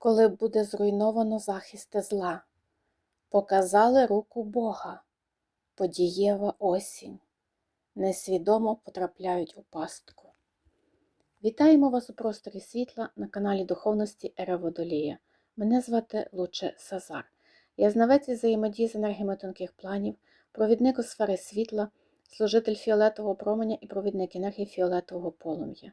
коли буде зруйновано захисти зла. Показали руку Бога, подієва осінь, несвідомо потрапляють у пастку. Вітаємо вас у просторі світла на каналі Духовності Ера Водолія. Мене звати Луче Сазар. Я знавець із взаємодії з енергіями тонких планів, провідник у сфери світла, служитель фіолетового променя і провідник енергії фіолетового полум'я.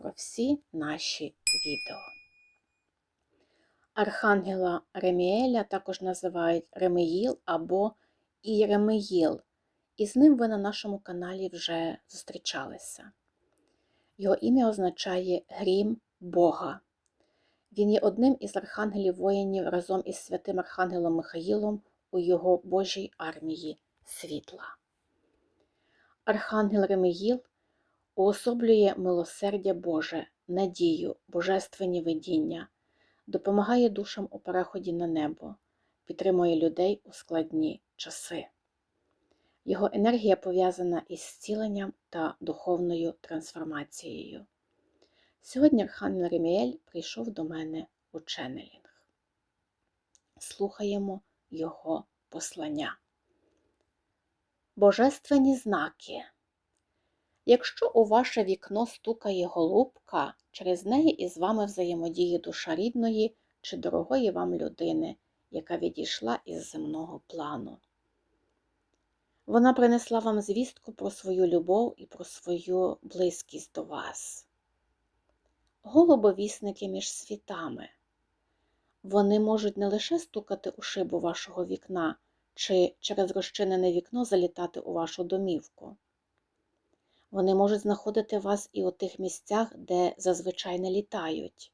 про всі наші відео. Архангела Реміеля також називають Ремеїл або Іремеїл, і з ним ви на нашому каналі вже зустрічалися. Його ім'я означає Грім Бога. Він є одним із архангелів воїнів разом із святим Архангелом Михаїлом у його Божій армії світла. Архангел Ремеїл уособлює милосердя Боже, надію, божественні видіння, допомагає душам у переході на небо, підтримує людей у складні часи. Його енергія пов'язана із зціленням та духовною трансформацією. Сьогодні Архангел Реміель прийшов до мене у ченнелінг. Слухаємо його послання. Божественні знаки. Якщо у ваше вікно стукає голубка, через неї із вами взаємодіє душа рідної чи дорогої вам людини, яка відійшла із земного плану. Вона принесла вам звістку про свою любов і про свою близькість до вас. Голубовісники між світами. Вони можуть не лише стукати у шибу вашого вікна чи через розчинене вікно залітати у вашу домівку. Вони можуть знаходити вас і у тих місцях, де зазвичай не літають.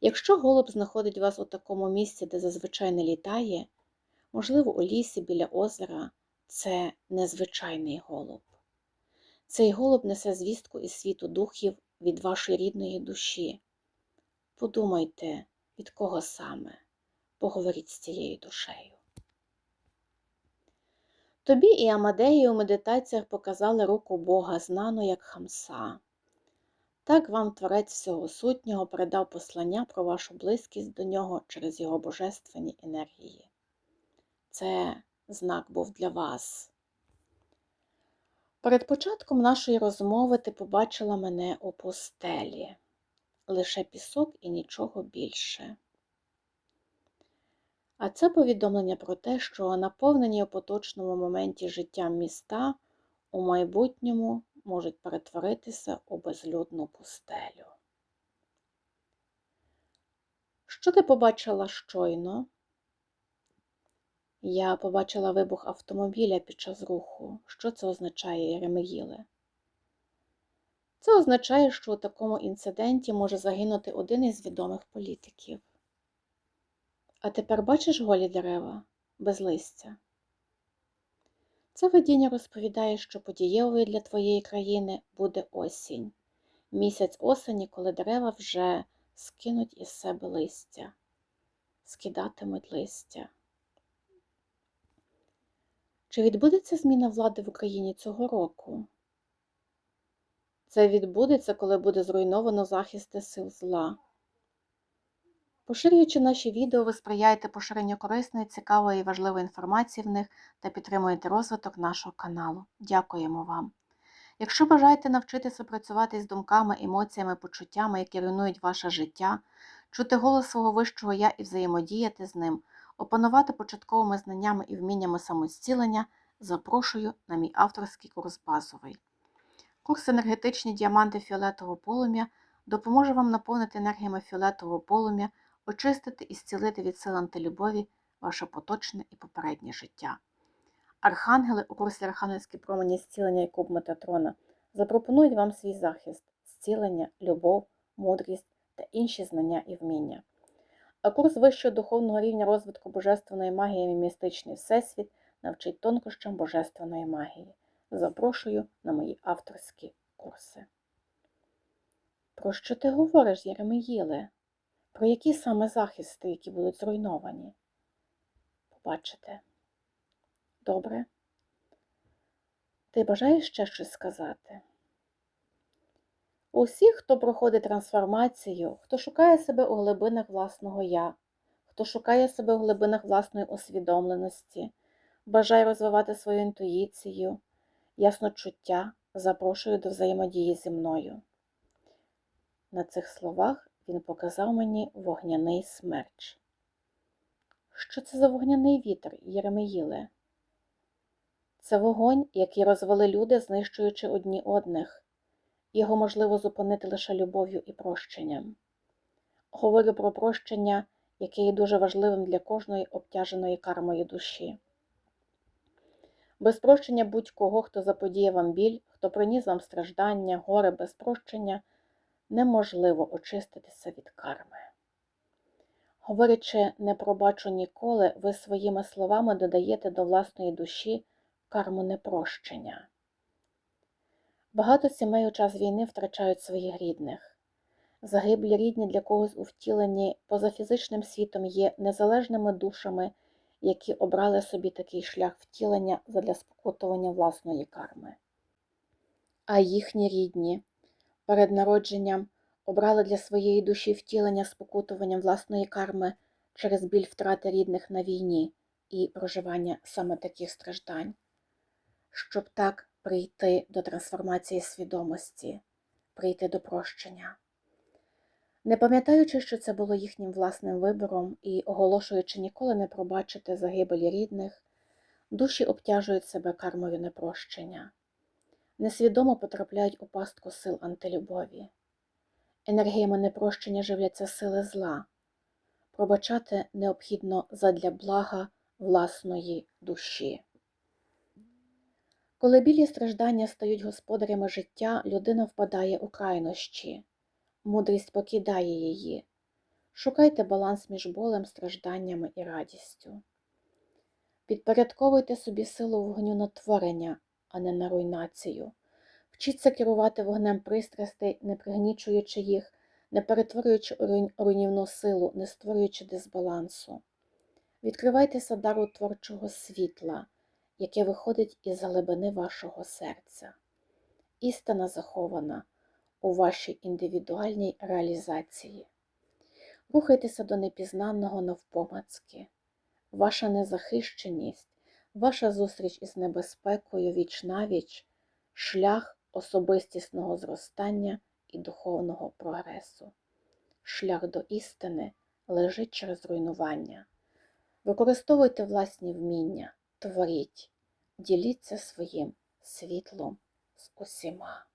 Якщо голуб знаходить вас у такому місці, де зазвичай не літає, можливо, у лісі біля озера, це незвичайний голуб. Цей голуб несе звістку із світу духів від вашої рідної душі. Подумайте, від кого саме, поговоріть з цією душею. Тобі і Амадеї у медитаціях показали руку Бога, знану як Хамса. Так вам Творець всього сутнього передав послання про вашу близькість до нього через його божественні енергії. Це знак був для вас. Перед початком нашої розмови ти побачила мене у пустелі, лише пісок і нічого більше. А це повідомлення про те, що наповнені у поточному моменті життям міста у майбутньому можуть перетворитися у безлюдну пустелю. Що ти побачила щойно? Я побачила вибух автомобіля під час руху. Що це означає, Єремеїле? Це означає, що у такому інциденті може загинути один із відомих політиків. А тепер бачиш голі дерева без листя? Це видіння розповідає, що подієвою для твоєї країни буде осінь, місяць осені, коли дерева вже скинуть із себе листя, скидатимуть листя. Чи відбудеться зміна влади в Україні цього року? Це відбудеться, коли буде зруйновано захисти сил зла. Поширюючи наші відео, ви сприяєте поширенню корисної, цікавої і важливої інформації в них та підтримуєте розвиток нашого каналу. Дякуємо вам! Якщо бажаєте навчитися працювати з думками, емоціями, почуттями, які руйнують ваше життя, чути голос свого вищого я і взаємодіяти з ним, опанувати початковими знаннями і вміннями самостілення, запрошую на мій авторський курс базовий. Курс енергетичні діаманти фіолетового полум'я допоможе вам наповнити енергіями фіолетового полум'я очистити і зцілити від сил антилюбові ваше поточне і попереднє життя. Архангели у курсі Архангельські промені зцілення і куб Метатрона запропонують вам свій захист, зцілення, любов, мудрість та інші знання і вміння. а курс вищого духовного рівня розвитку божественної магії і містичний всесвіт навчить тонкощам божественної магії. Запрошую на мої авторські курси. Про що ти говориш, Єремеїле? Про які саме захисти, які будуть зруйновані? Побачите. Добре? Ти бажаєш ще щось сказати? Усі, хто проходить трансформацію, хто шукає себе у глибинах власного я, хто шукає себе у глибинах власної усвідомленості, бажає розвивати свою інтуїцію, ясночуття, запрошую до взаємодії зі мною. На цих словах він показав мені вогняний смерч. Що це за вогняний вітер, Єремеїле? Це вогонь, який розвели люди, знищуючи одні одних. Його можливо зупинити лише любов'ю і прощенням. Говорю про прощення, яке є дуже важливим для кожної обтяженої кармою душі. Без прощення будь-кого, хто заподіє вам біль, хто приніс вам страждання, горе без прощення, неможливо очиститися від карми. Говорячи не пробачу ніколи, ви своїми словами додаєте до власної душі карму непрощення. Багато сімей у час війни втрачають своїх рідних. Загиблі рідні для когось у втіленні поза фізичним світом є незалежними душами, які обрали собі такий шлях втілення задля спокутування власної карми. А їхні рідні перед народженням обрали для своєї душі втілення спокутуванням власної карми через біль втрати рідних на війні і проживання саме таких страждань, щоб так прийти до трансформації свідомості, прийти до прощення. Не пам'ятаючи, що це було їхнім власним вибором і оголошуючи ніколи не пробачити загибелі рідних, душі обтяжують себе кармою непрощення, несвідомо потрапляють у пастку сил антилюбові. Енергіями непрощення живляться сили зла. Пробачати необхідно задля блага власної душі. Коли білі страждання стають господарями життя, людина впадає у крайнощі, мудрість покидає її. Шукайте баланс між болем, стражданнями і радістю. Підпорядковуйте собі силу вогню на творення, а не на руйнацію. Вчіться керувати вогнем пристрастей, не пригнічуючи їх, не перетворюючи руйнівну силу, не створюючи дисбалансу. Відкривайтеся дару творчого світла, яке виходить із глибини вашого серця. Істина захована у вашій індивідуальній реалізації. Рухайтеся до непізнаного навпомацьки. Ваша незахищеність, ваша зустріч із небезпекою віч навіч, шлях особистісного зростання і духовного прогресу. Шлях до істини лежить через руйнування. Використовуйте власні вміння, творіть, діліться своїм світлом з усіма.